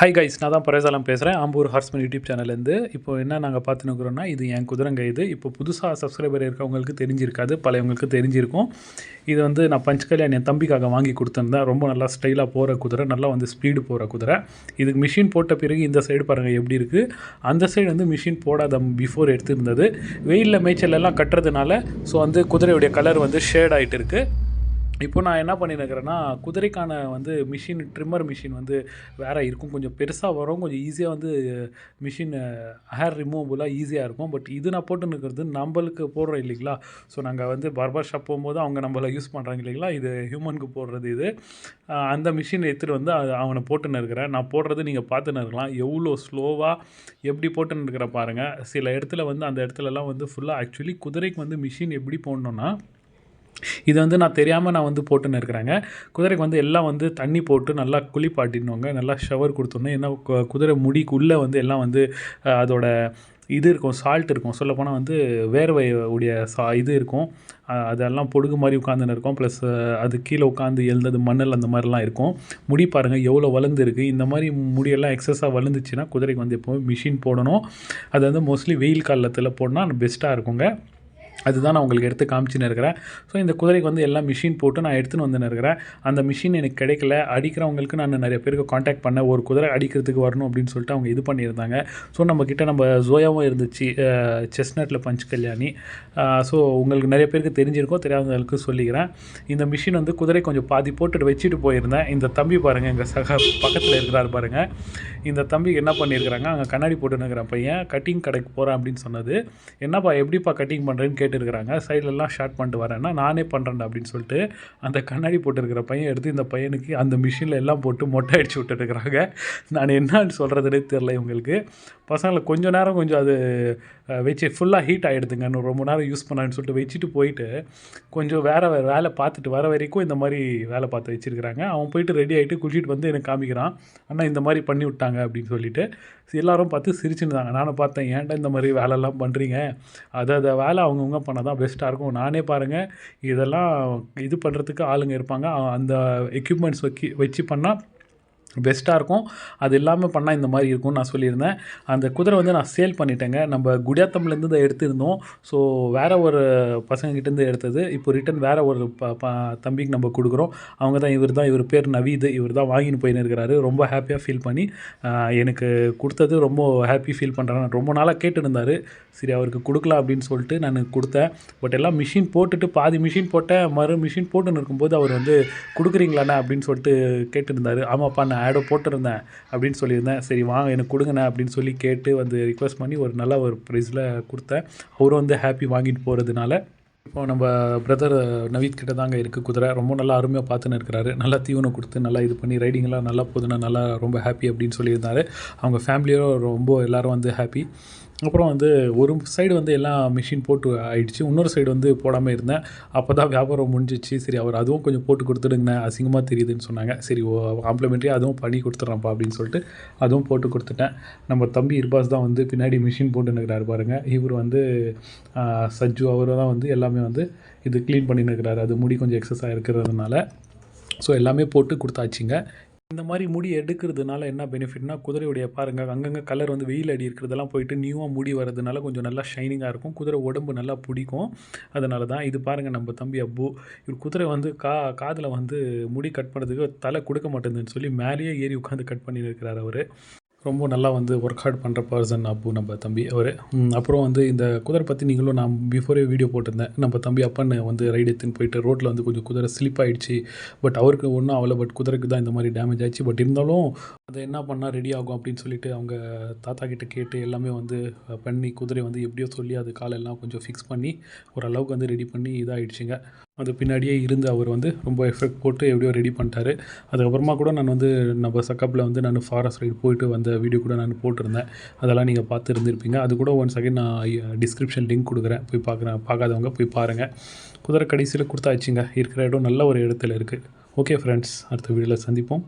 Hi guys நான் தான் பரேசாலம் பேசுகிறேன் ஆம்பூர் ஹார்ஸ்மன் யூடியூப் சேனல்லேருந்து. இப்போ என்ன நாங்கள் பார்த்துனுக்குறோன்னா இது என் குதிரங்க இது இப்போ புதுசாக சப்ஸ்கிரைபர் இருக்கவங்களுக்கு தெரிஞ்சிருக்காது பழையவங்களுக்கு தெரிஞ்சிருக்கும். இது வந்து நான் பஞ்சகல்யாண் என் தம்பிக்காக வாங்கி கொடுத்துருந்தேன். ரொம்ப நல்லா ஸ்டைலாக போகிற குதிரை நல்லா வந்து ஸ்பீடு போகிற குதிரை. இதுக்கு மிஷின் போட்ட பிறகு இந்த சைடு பாருங்கள் எப்படி இருக்குது அந்த சைடு வந்து மிஷின் போடாத பிஃபோர் எடுத்துருந்தது. வெயிலில் மேய்ச்சல் எல்லாம் கட்டுறதுனால ஸோ வந்து குதிரையுடைய கலர் வந்து ஷேட் ஆகிட்டு இருக்குது இப்போ நான் என்ன பண்ணியிருக்கிறேன்னா குதிரைக்கான வந்து மிஷின் ட்ரிம்மர் மிஷின் வந்து வேறு இருக்கும். கொஞ்சம் பெருசாக வரும். கொஞ்சம் ஈஸியாக வந்து மிஷின் ஹேர் ரிமூவபுளாக ஈஸியாக இருக்கும். பட் இது நான் போட்டுன்னு இருக்கிறது நம்மளுக்கு போடுறோம் இல்லைங்களா? ஸோ நாங்கள் வந்து பார்பர் ஷாப் போகும்போது அவங்க நம்மளை யூஸ் பண்ணுறாங்க இல்லைங்களா? இது ஹியூமனுக்கு போடுறது இது. அந்த மிஷின் எடுத்துகிட்டு வந்து அது அவனை போட்டுன்னு இருக்கிறேன் நான் போடுறது நீங்கள் பார்த்துன்னு இருக்கலாம் எவ்வளோ ஸ்லோவாக எப்படி போட்டுன்னு இருக்கிற பாருங்கள் சில இடத்துல வந்து அந்த இடத்துலலாம் வந்து ஃபுல்லாக ஆக்சுவலி குதிரைக்கு வந்து மிஷின் எப்படி போடணுன்னா இது வந்து நான் தெரியாமல் நான் வந்து போட்டுன்னு இருக்கிறேங்க. குதிரைக்கு வந்து எல்லாம் வந்து தண்ணி போட்டு நல்லா குளிப்பாட்டினவங்க நல்லா ஷவர் கொடுத்தோன்னே என்ன கு- குதிரை முடிக்குள்ளே வந்து எல்லாம் வந்து அதோட இது இருக்கும் சால்ட் இருக்கும். சொல்லப்போனால் வந்து வேர்வை உடைய சா இது இருக்கும். அதெல்லாம் பொடுகு மாதிரி உட்காந்துன்னு இருக்கும். ப்ளஸ் அது கீழே உட்காந்து எழுந்தது மணல் அந்த மாதிரிலாம் இருக்கும். முடி பாருங்கள் எவ்வளோ வளர்ந்துருக்கு இந்த மாதிரி முடியெல்லாம் எக்ஸஸாக வளர்ந்துச்சுன்னா குதிரைக்கு வந்து எப்போவும் மிஷின் போடணும். அது வந்து மோஸ்ட்லி வெயில் காலத்தில் போடணும் பெஸ்ட்டாக இருக்குங்க. அதுதான் நான் உங்களுக்கு எடுத்து காமிச்சின்னு இருக்கிறேன். ஸோ இந்த குதிரைக்கு வந்து எல்லாம் மிஷின் போட்டு நான் எடுத்துன்னு வந்துன்னு இருக்கிறேன். அந்த மிஷின் எனக்கு கிடைக்கல. அடிக்கிறவங்களுக்கு நான் நிறைய பேருக்கு காண்டாக்ட் பண்ணேன். ஒரு குதிரை அடிக்கிறதுக்கு வரணும் அப்படின்னு சொல்லிட்டு அவங்க இது பண்ணியிருந்தாங்க. ஸோ நம்மக்கிட்ட நம்ம ஜோயாவும் இருந்துச்சு. செஸ்னட்டில் பஞ்ச் கல்யாணி. ஸோ உங்களுக்கு நிறைய பேருக்கு தெரிஞ்சிருக்கோம் தெரியாதவங்களுக்கு சொல்லிக்கிறேன். இந்த மிஷின் வந்து குதிரை கொஞ்சம் பாதி போட்டு வச்சுட்டு போயிருந்தேன். இந்த தம்பி பாருங்கள் எங்கள் சக பக்கத்தில் இருக்கிறார் பாருங்கள் இந்த தம்பி என்ன பண்ணியிருக்கிறாங்க அங்கே கண்ணாடி போட்டுன்னு இருக்கிற பையன். கட்டிங் கடைக்கு போகிறேன் அப்படின்னு சொன்னது. என்னப்பா எப்படிப்பா கட்டிங் பண்ணுறேன்னு கேட்டுருக்கிறாங்க. சைட்லலாம் ஷார்ட் பண்ணிட்டு வரேன்னா நானே பண்ணுறேன்டா அப்படின்னு சொல்லிட்டு அந்த கண்ணாடி போட்டுருக்கிற பையன் எடுத்து இந்த பையனுக்கு அந்த மிஷினில் எல்லாம் போட்டு மொட்டை அடிச்சு விட்டுருக்குறாங்க நான் என்னன்னு சொல்கிறதுனே தெரில இவங்களுக்கு. பசங்களை கொஞ்சம் நேரம் கொஞ்சம் அது வச்சு ஃபுல்லாக ஹீட் ஆகிடுதுங்க இன்னும் ரொம்ப நேரம் யூஸ் பண்ணான்னு சொல்லிட்டு வச்சுட்டு போயிட்டு கொஞ்சம் வேறு வேறு வேலை பார்த்துட்டு வர வரைக்கும் இந்த மாதிரி வேலை பார்த்து வச்சுருக்கிறாங்க. அவன் போயிட்டு ரெடி ஆகிட்டு குளிச்சுட்டு வந்து எனக்கு காமிக்கிறான். அண்ணா இந்த மாதிரி பண்ணி விட்டாங்க அப்படின்னு சொல்லிட்டு எல்லாரும் பார்த்து சிரிச்சுருந்தாங்க நானும் பார்த்தேன் ஏன்டா இந்த மாதிரி வேலைலாம் பண்ணுறீங்க அதை அதை வேலை அவங்கவுங்க பண்ண தான் பெஸ்ட்டாக இருக்கும். நானே பாருங்கள் இதெல்லாம் இது பண்ணுறதுக்கு ஆளுங்க இருப்பாங்க. அந்த எக்யூப்மெண்ட்ஸ் வைக்கி வச்சு பண்ணால் பெஸ்ட்டாக இருக்கும். அது இல்லாமல் பண்ணால் இந்த மாதிரி இருக்கும்னு நான் சொல்லியிருந்தேன். அந்த குதிரை வந்து நான் சேல் பண்ணிட்டேங்க. நம்ம குடியாத்தம்லேருந்து தான் எடுத்திருந்தோம். ஸோ வேறு ஒரு பசங்கக்கிட்டேருந்து எடுத்தது. இப்போ ரிட்டன் வேறு ஒரு ப ப தம்பிக்கு நம்ம கொடுக்குறோம். அவங்க தான் இவர் தான் இவர் பேர் நவீத் இவர் தான் வாங்கின்னு போயின்னு இருக்கிறாரு. ரொம்ப ஹாப்பியாக ஃபீல் பண்ணி எனக்கு கொடுத்தது ரொம்ப ஹாப்பி ஃபீல் பண்ணுறேன் ரொம்ப நாளாக கேட்டுருந்தாரு. சரி அவருக்கு கொடுக்கலாம் அப்படின்னு சொல்லிட்டு நான் கொடுத்தேன். பட் எல்லாம் மிஷின் போட்டுட்டு பாதி மிஷின் போட்டேன். மறு மிஷின் போட்டுன்னு இருக்கும்போது அவர் வந்து கொடுக்குறீங்களாண்ணா? அப்படின்னு சொல்லிட்டு கேட்டுருந்தாரு. ஆமாப்பா நான் நான் ஆடோ போட்டிருந்தேன் அப்படின்னு சொல்லியிருந்தேன். சரி வாங்க எனக்கு கொடுங்கண்ணே அப்படின்னு சொல்லி கேட்டு வந்து ரிக்வெஸ்ட் பண்ணி ஒரு நல்ல ஒரு ப்ரைஸில் கொடுத்தேன். அவரும் வந்து ஹாப்பி வாங்கிட்டு போகிறதுனால இப்போ நம்ம பிரதர் நவீத் கிட்ட தாங்க இருக்குது குதிரை. ரொம்ப நல்லா அருமையாக பார்த்துன்னு இருக்கிறாரு. நல்லா தீவனம் கொடுத்து நல்லா இது பண்ணி ரைடிங்லாம் நல்லா போகுதுன்னா நல்லா ரொம்ப ஹாப்பி அப்படின்னு சொல்லியிருந்தாரு. அவங்க ஃபேமிலியோட ரொம்ப எல்லோரும் வந்து ஹாப்பி அப்புறம் வந்து ஒரு சைடு வந்து எல்லாம் மிஷின் போட்டு ஆயிடுச்சு. இன்னொரு சைடு வந்து போடாமல் இருந்தேன். அப்போ தான் வியாபாரம் முடிஞ்சிச்சு. சரி அவர் அதுவும் கொஞ்சம் போட்டு கொடுத்துடுங்கண்ணே அசிங்கமாக தெரியுதுன்னு சொன்னாங்க. சரி காம்ப்ளிமெண்ட்ரி அதுவும் பண்ணி கொடுத்துட்றேன்ப்பா அப்படின்னு சொல்லிட்டு அதுவும் போட்டு கொடுத்துட்டேன். நம்ம தம்பி இர்பாஸ் தான் வந்து பின்னாடி மிஷின் போட்டு நிற்கிறாரு பாருங்கள் இவர் வந்து சஜ்ஜு அவர் தான் வந்து எல்லாமே வந்து இது க்ளீன் பண்ணி நிற்கிறாரு அது முடி கொஞ்சம் எக்ஸஸாக இருக்கிறதுனால. ஸோ எல்லாமே போட்டு கொடுத்தாச்சுங்க. இந்த மாதிரி முடி எடுக்கிறதுனால என்ன பெனிஃபிட்னா குதிரையுடைய பாருங்கள் அங்கங்கே கலர் வந்து வெயில் அடி இருக்கிறதெல்லாம் போயிட்டு நியூவாக முடி வர்றதுனால கொஞ்சம் நல்லா ஷைனிங்காக இருக்கும். குதிரை உடம்பு நல்லா பிடிக்கும். அதனால தான் இது பாருங்கள் நம்ம தம்பி அப்பு. இவர் குதிரை வந்து கா காதில் வந்து முடி கட் பண்ணுறதுக்கு தலை கொடுக்க மாட்டேங்குதுன்னு சொல்லி மேலேயே ஏறி உட்காந்து கட் பண்ணி இருக்கிறார் அவர். ரொம்ப நல்லா வந்து ஒர்க் ஹார்ட் பண்ணுற பர்சன் அப்பு நம்ம தம்பி அவர். அப்புறம் வந்து இந்த குதிரை பற்றி நீங்களும் நான் பிஃபோரே வீடியோ போட்டிருந்தேன். நம்ம தம்பி அப்பன்னு வந்து ரைடு எடுத்துன்னு போயிட்டு ரோட்டில் வந்து கொஞ்சம் குதிரை ஸ்லிப் ஆகிடுச்சு பட் அவருக்கு ஒன்றும் அவ்வளோ பட் குதிரைக்கு தான் இந்த மாதிரி டேமேஜ் ஆச்சு. பட் இருந்தாலும் அதை என்ன பண்ணால் ரெடி ஆகும் அப்படின்னு சொல்லிட்டு அவங்க தாத்தா கிட்ட கேட்டு எல்லாமே வந்து பண்ணி குதிரை வந்து எப்படியோ சொல்லி அது காலெல்லாம் கொஞ்சம் ஃபிக்ஸ் பண்ணி ஓரளவுக்கு வந்து ரெடி பண்ணி இதாகிடுச்சிங்க அது பின்னாடியே இருந்து அவர் வந்து ரொம்ப எஃபெக்ட் போட்டு எப்படியோ ரெடி பண்ணிட்டாரு. அதுக்கப்புறமா கூட நான் வந்து நம்ம சக்கப்பில் வந்து நான் ஃபாரஸ்ட் ரைடு போயிட்டு வந்த வீடியோ கூட நான் போட்டிருந்தேன். அதெல்லாம் நீங்கள் பார்த்து இருந்திருப்பீங்க அது கூட ஒன் செகண்ட் நான் டிஸ்கிரிப்ஷன் லிங்க் கொடுக்குறேன். போய் பார்க்குறேன் பார்க்காதவங்க போய் பாருங்கள் குதிரை கடைசியில் கொடுத்தாச்சுங்க. இருக்கிற இடம் நல்ல ஒரு இடத்துல இருக்குது ஓகே ஃப்ரெண்ட்ஸ் அடுத்த வீடியோவில் சந்திப்போம்.